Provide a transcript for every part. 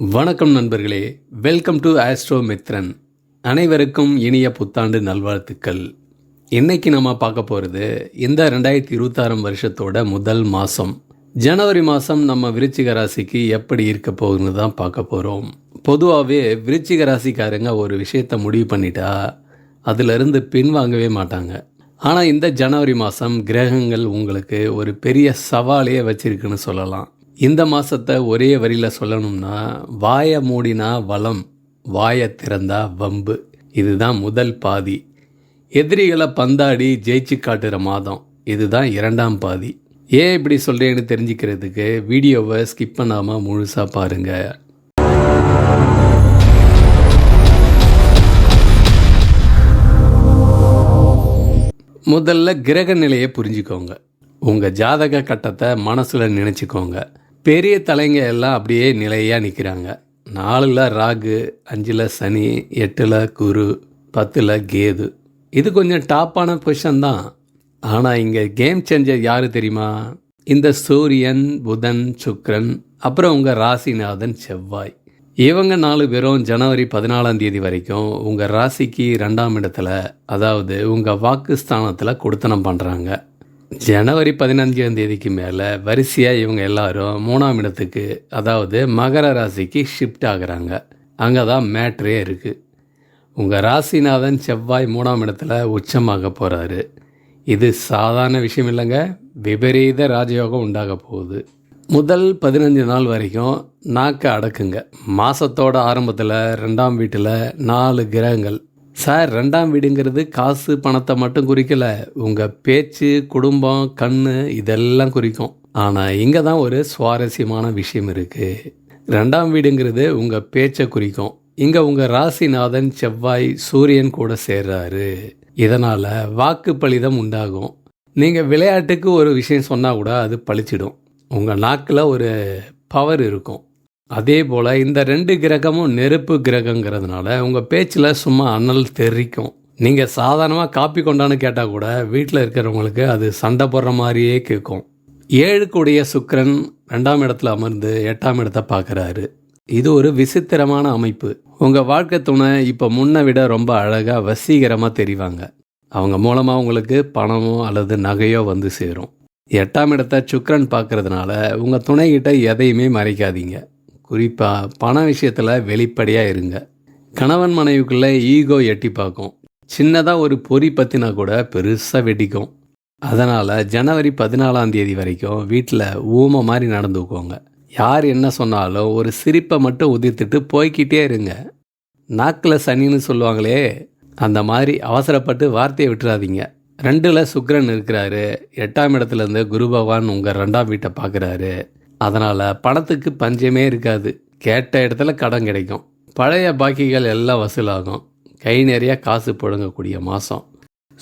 வணக்கம் நண்பர்களே. Welcome to astro Mithran அனைவருக்கும் இனிய புத்தாண்டு நல்வாழ்த்துக்கள். இன்னைக்கு நம்ம பார்க்க போகிறது இந்த ரெண்டாயிரத்தி இருபத்தாறாம் வருஷத்தோட முதல் மாதம் ஜனவரி மாதம் நம்ம விருச்சிக ராசிக்கு எப்படி இருக்க போகுதுன்னு தான் பார்க்க போகிறோம் பொதுவாகவே விருச்சிக ராசிக்காரங்க ஒரு விஷயத்தை முடிவு பண்ணிட்டா அதிலிருந்து பின்வாங்கவே மாட்டாங்க. ஆனால் இந்த ஜனவரி மாதம் கிரகங்கள் உங்களுக்கு ஒரு பெரிய சவாலையே வச்சுருக்குன்னு சொல்லலாம். இந்த மாதத்தை ஒரே வரியில் சொல்லணும்னா வாயை மூடினா வளம் வாயை திறந்தா வம்பு. இதுதான் முதல் பாதி. எதிரிகளை பந்தாடி ஜெயிச்சு காட்டுற மாதம். இதுதான் இரண்டாம் பாதி. ஏன் இப்படி சொல்கிறேன்னு தெரிஞ்சுக்கிறதுக்கு வீடியோவை ஸ்கிப் பண்ணாமல் முழுசாக பாருங்கள் முதல்ல கிரக நிலையை புரிஞ்சுக்கோங்க. உங்கள் ஜாதக கட்டத்தை மனசில் நினச்சிக்கோங்க. பெரிய தலைங்க எல்லாம் அப்படியே நிலையாக நிற்கிறாங்க நாலில் ராகு அஞ்சில் சனி எட்டில் குரு பத்தில் கேது. இது கொஞ்சம் டாப்பான பொசிஷன் தான். ஆனால் இங்கே கேம் சேஞ்சர் யார் தெரியுமா? இந்த சூரியன் புதன் சுக்ரன் அப்புறம் உங்கள் ராசிநாதன் செவ்வாய். இவங்க நாலு பேரும் ஜனவரி பதினாலாம் தேதி வரைக்கும் உங்கள் ராசிக்கு ரெண்டாம் இடத்துல அதாவது உங்கள் வாக்குஸ்தானத்தில் கொடுத்தனம் பண்ணுறாங்க ஜனவரி பதினஞ்சாம் தேதிக்கு மேலே வரிசையாக இவங்க எல்லாரும் மூணாம் இடத்துக்கு அதாவது மகர ராசிக்கு ஷிஃப்ட் ஆகுறாங்க. அங்கே தான் மேட்ரே இருக்குது உங்கள் ராசிநாதன் செவ்வாய் மூணாம் இடத்துல உச்சமாக போகிறாரு இது சாதாரண விஷயம் இல்லைங்க. விபரீத ராஜயோகம் உண்டாக போகுது. முதல் பதினஞ்சு நாள் வரைக்கும் நாக்கை அடக்குங்க. மாதத்தோட ஆரம்பத்தில் ரெண்டாம் வீட்டில் நாலு கிரகங்கள். சார் ரெண்டாம் வீடுங்கிறது காசு பணத்தை மட்டும் குறிக்கலை. உங்கள் பேச்சு குடும்பம் கண் இதெல்லாம் குறிக்கும். ஆனால் இங்கே தான் ஒரு சுவாரஸ்யமான விஷயம் இருக்குது ரெண்டாம் வீடுங்கிறது உங்கள் பேச்சை குறிக்கும். இங்கே உங்கள் ராசிநாதன் செவ்வாய் சூரியன் கூட சேர்றாரு. இதனால் வாக்கு பலிதம் உண்டாகும். நீங்கள் விளையாட்டுக்கு ஒரு விஷயம் சொன்னால் கூட அது பழிச்சிடும். உங்கள் நாக்கில் ஒரு பவர் இருக்கும். அதே போல் இந்த ரெண்டு கிரகமும் நெருப்பு கிரகங்கிறதுனால உங்கள் பேச்சில் சும்மா அனல் தெரிக்கும். நீங்கள் சாதாரணமாக காப்பி கொண்டான்னு கேட்டால் கூட வீட்டில் இருக்கிறவங்களுக்கு அது சண்டை போடுற மாதிரியே கேட்கும் ஏழுக்குடைய சுக்கரன் ரெண்டாம் இடத்துல அமர்ந்து எட்டாம் இடத்தை பார்க்குறாரு. இது ஒரு விசித்திரமான அமைப்பு. உங்கள் வாழ்க்கை துணை இப்போ முன்னை விட ரொம்ப அழகாக வசீகரமாக தெரிவாங்க. அவங்க மூலமாக உங்களுக்கு பணமோ அல்லது நகையோ வந்து சேரும். எட்டாம் இடத்தை சுக்கரன் பார்க்கறதுனால உங்கள் துணைகிட்ட எதையுமே மறைக்காதீங்க. குறிப்பாக பண விஷயத்தில் வெளிப்படையாக இருங்க. கணவன் மனைவிக்குள்ளே ஈகோ எட்டி பார்க்கும். சின்னதாக ஒரு பொறி பற்றினா கூட பெருசாக வெடிக்கும். அதனால் ஜனவரி பதினாலாம் தேதி வரைக்கும் வீட்டில் ஊமை மாதிரி நடந்துக்கோங்க. யார் என்ன சொன்னாலும் ஒரு சிரிப்பை மட்டும் உதிர்த்துட்டு போய்க்கிட்டே இருங்க. நாக்கில் சனின்னு சொல்லுவாங்களே அந்த மாதிரி அவசரப்பட்டு வார்த்தையை விட்டுறாதீங்க. ரெண்டில் சுக்கரன் இருக்கிறாரு. எட்டாம் இடத்துலேருந்து குரு பகவான் உங்கள் ரெண்டாம் வீட்டை பார்க்குறாரு. அதனால் பணத்துக்கு பஞ்சமே இருக்காது. கேட்ட இடத்துல கடன் கிடைக்கும். பழைய பாக்கிகள் எல்லாம் வசூலாகும். கை நிறைய காசு புழங்கக்கூடிய மாதம்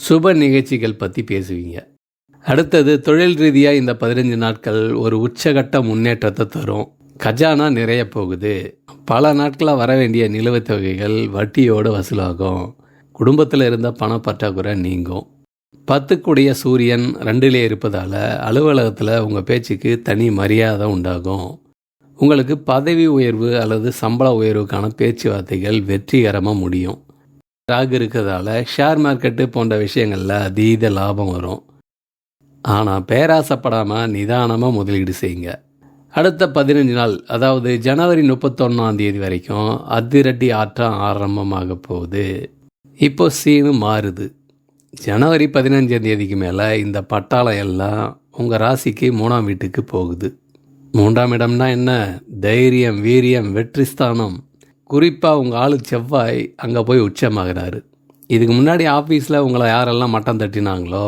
சுப நிகழ்ச்சிகள் பற்றி பேசுவீங்க. அடுத்தது தொழில் ரீதியாக இந்த பதினஞ்சு நாட்கள் ஒரு உச்சகட்ட முன்னேற்றத்தை தரும். கஜானா நிறைய போகுது. பல நாட்களாக வர வேண்டிய நிலுவைத் தொகைகள் வட்டியோடு வசூலாகும். குடும்பத்தில் இருந்த பணப்பற்றாக்குறை நீங்கும். பத்துக்குடைய சூரியன் ரெண்டிலே இருப்பதால் அலுவலகத்தில் உங்கள் பேச்சுக்கு தனி மரியாதை உண்டாகும். உங்களுக்கு பதவி உயர்வு அல்லது சம்பள உயர்வுக்கான பேச்சுவார்த்தைகள் வெற்றிகரமாக முடியும். ராகு இருக்கிறதால ஷேர் மார்க்கெட்டு போன்ற விஷயங்களில் அதீத லாபம் வரும். ஆனால் பேராசப்படாமல் நிதானமாக முதலீடு செய்யுங்க. அடுத்த பதினஞ்சு நாள் அதாவது ஜனவரி முப்பத்தொன்னாம் தேதி வரைக்கும் அதிரடி ஆட்டம் ஆரம்பமாக போகுது. இப்போ சீனு மாறுது. ஜனவரி பதினஞ்சாம் தேதிக்கு மேலே இந்த பட்டாளம் எல்லாம் உங்கள் ராசிக்கு மூணாம் வீட்டுக்கு போகுது. மூன்றாம் இடம்னா என்ன? தைரியம் வீரியம் வெற்றி ஸ்தானம். குறிப்பாக உங்கள் ஆளு செவ்வாய் அங்கே போய் உச்சமாகிறாரு. இதுக்கு முன்னாடி ஆஃபீஸில் உங்களை யாரெல்லாம் மட்டம் தட்டினாங்களோ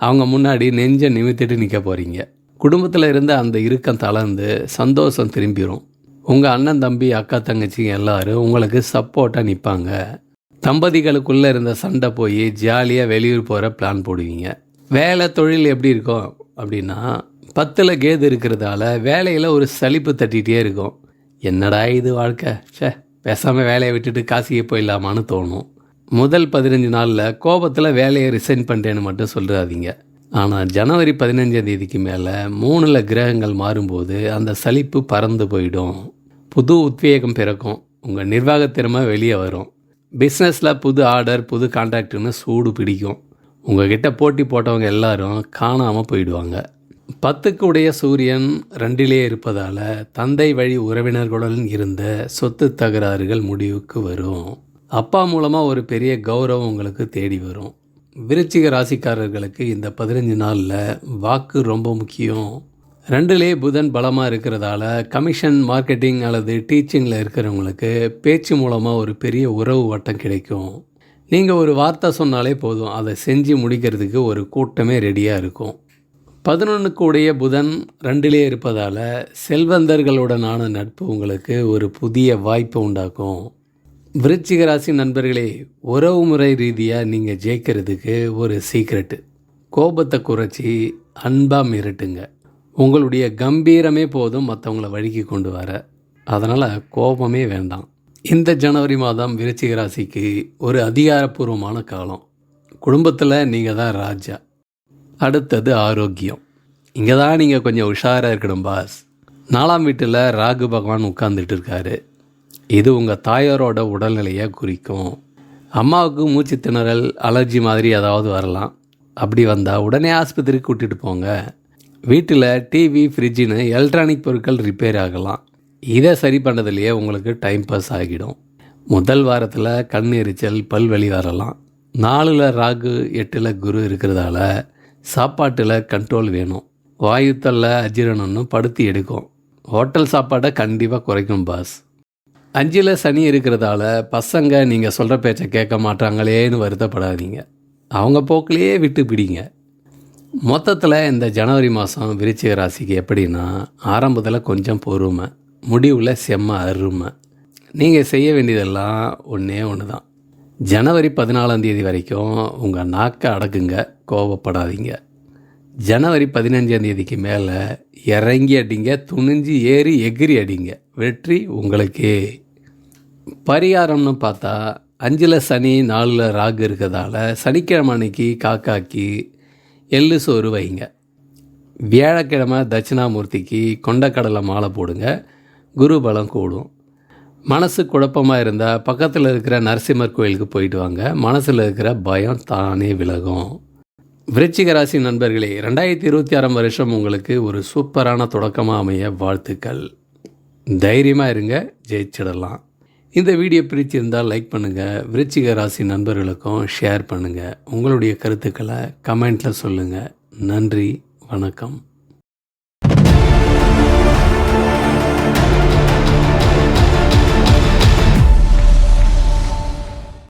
அவங்க முன்னாடி நெஞ்சை நிமித்திட்டு நிற்க போகிறீங்க குடும்பத்தில் இருந்து அந்த இறுக்கம் தளர்ந்து சந்தோஷம் திரும்பிடும் உங்கள் அண்ணன் தம்பி அக்கா தங்கச்சிங்க எல்லாரும் உங்களுக்கு சப்போர்ட்டாக நிற்பாங்க தம்பதிகளுக்குள்ளே இருந்த சண்டை போய் ஜாலியாக வெளியூர் போகிற பிளான் போடுவீங்க. வேலை தொழில் எப்படி இருக்கும் அப்படின்னா பத்தில் கேது இருக்கிறதால வேலையில் ஒரு சலிப்பு தட்டிகிட்டே இருக்கும். என்னடா இது வாழ்க்கை? சே பேசாமல் வேலையை விட்டுட்டு காசிக்கு போயிடலாமான்னு தோணும். முதல் பதினஞ்சு நாளில் கோபத்தில் வேலையை ரிசைன் பண்ணிட்டேன்னு மட்டும் சொல்லிடாதீங்க ஆனால் ஜனவரி பதினஞ்சாம் தேதிக்கு மேலே மூணில் கிரகங்கள் மாறும்போது அந்த சலிப்பு பறந்து போயிடும். புது உத்வேகம் பிறக்கும். உங்கள் நிர்வாகத்திறமை வெளியே வரும். பிஸ்னஸில் புது ஆர்டர் புது கான்ட்ராக்ட்னு சூடு பிடிக்கும். உங்ககிட்ட போட்டி போட்டவங்க எல்லாரும் காணாமல் போயிடுவாங்க. பத்துக்கு உடைய சூரியன் ரெண்டிலே இருப்பதால் தந்தை வழி உறவினர்களுடன் இருந்த சொத்து தகராறுகள் முடிவுக்கு வரும். அப்பா மூலமாக ஒரு பெரிய கௌரவம் உங்களுக்கு தேடி வரும். விருச்சிக ராசிக்காரர்களுக்கு இந்த பதினஞ்சு நாளில் வாக்கு ரொம்ப முக்கியம். ரெண்டுலே புதன் பலமாக இருக்கிறதால கமிஷன் மார்க்கெட்டிங் அல்லது டீச்சிங்கில் இருக்கிறவங்களுக்கு பேச்சு மூலமாக ஒரு பெரிய உறவு வட்டம் கிடைக்கும். நீங்கள் ஒரு வார்த்தை சொன்னாலே போதும். அதை செஞ்சு முடிக்கிறதுக்கு ஒரு கூட்டமே ரெடியாக இருக்கும். பதினொன்றுக்கு உடைய புதன் ரெண்டிலே இருப்பதால் செல்வந்தர்களுடனான நட்பு உங்களுக்கு ஒரு புதிய வாய்ப்பை உண்டாக்கும். விருச்சிக ராசி நண்பர்களே உறவு முறை ரீதியாக நீங்கள் ஜெயிக்கிறதுக்கு ஒரு சீக்ரெட்டு கோபத்தை குறைச்சி அன்பாக மிரட்டுங்க. உங்களுடைய கம்பீரமே போதும் மற்றவங்கள வழிக்கு கொண்டு வர. அதனால் கோபமே வேண்டாம். இந்த ஜனவரி மாதம் விருச்சிக ராசிக்கு ஒரு அதிகாரப்பூர்வமான காலம். குடும்பத்தில் நீங்கள் தான் ராஜா. அடுத்தது ஆரோக்கியம். இங்கே தான் நீங்கள் கொஞ்சம் உஷாராக இருக்கணும் பாஸ் நாலாம் வீட்டில் ராகு பகவான் உட்கார்ந்துட்டு இருக்காரு. இது உங்கள் தாயாரோட உடல்நிலையை குறிக்கும். அம்மாவுக்கு மூச்சு திணறல் அலர்ஜி மாதிரி ஏதாவது வரலாம். அப்படி வந்தால் உடனே ஆஸ்பத்திரிக்கு கூட்டிகிட்டு போங்க. வீட்டில் டிவி ஃப்ரிட்ஜின்னு எலக்ட்ரானிக் பொருட்கள் ரிப்பேர் ஆகலாம். இதை சரி பண்ணதுலேயே உங்களுக்கு டைம் பாஸ் ஆகிடும். முதல் வாரத்தில் கண் எரிச்சல் பல்வலி வரலாம். நாலில் ராகு எட்டில் குரு இருக்கிறதால சாப்பாட்டில் கண்ட்ரோல் வேணும். வாயுத்தல்ல அஜீரணம்னு படுத்தி எடுக்கும். ஹோட்டல் சாப்பாடை கண்டிப்பாக குறைக்கும் பாஸ் அஞ்சில் சனி இருக்கிறதால பசங்க நீங்கள் சொல்கிற பேச்சை கேட்க மாட்டாங்களேன்னு வருத்தப்படாதீங்க. அவங்க போக்கிலேயே விட்டு பிடிங்க. மொத்தத்தில் இந்த ஜனவரி மாதம் விருச்சிக ராசிக்கு எப்படின்னா ஆரம்பத்தில் கொஞ்சம் பொறுமை முடிவில் செம்ம அருமை. நீங்கள் செய்ய வேண்டியதெல்லாம் ஒன்றே ஒன்று தான் ஜனவரி பதினாலாம் தேதி வரைக்கும் உங்கள் நாக்கை அடக்குங்க கோவப்படாதீங்க. ஜனவரி பதினஞ்சாம் தேதிக்கு மேலே இறங்கி அடிங்க துணிஞ்சு ஏறி எகிரி அடிங்க. வெற்றி உங்களுக்கு. பரிகாரம்னு பார்த்தா அஞ்சில் சனி நாலில் ராகு இருக்கிறதால சனிக்கிழமை அன்னைக்கு காக்காக்கி எள்ளு சோறு வைங்க. வியாழக்கிழமை தட்சிணாமூர்த்திக்கு கொண்டக்கடலை மாலை போடுங்க. குரு பலம் கூடும். மனசு குழப்பமாக இருந்தால் பக்கத்தில் இருக்கிற நரசிம்மர் கோயிலுக்கு போயிட்டு வாங்க. மனசில் இருக்கிற பயம் தானே விலகும். விருச்சிக ராசி நண்பர்களே ரெண்டாயிரத்தி இருபத்தி ஆறாம் வருஷம் உங்களுக்கு ஒரு சூப்பரான தொடக்கமாக அமைய வாழ்த்துக்கள். தைரியமாக இருங்க ஜெயிச்சிடலாம். இந்த வீடியோ பிடிச்சிருந்தால் லைக் பண்ணுங்கள் விருச்சிக ராசி நண்பர்களுக்கும் ஷேர் பண்ணுங்கள் உங்களுடைய கருத்துக்களை கமெண்ட்டில் சொல்லுங்கள் நன்றி வணக்கம்.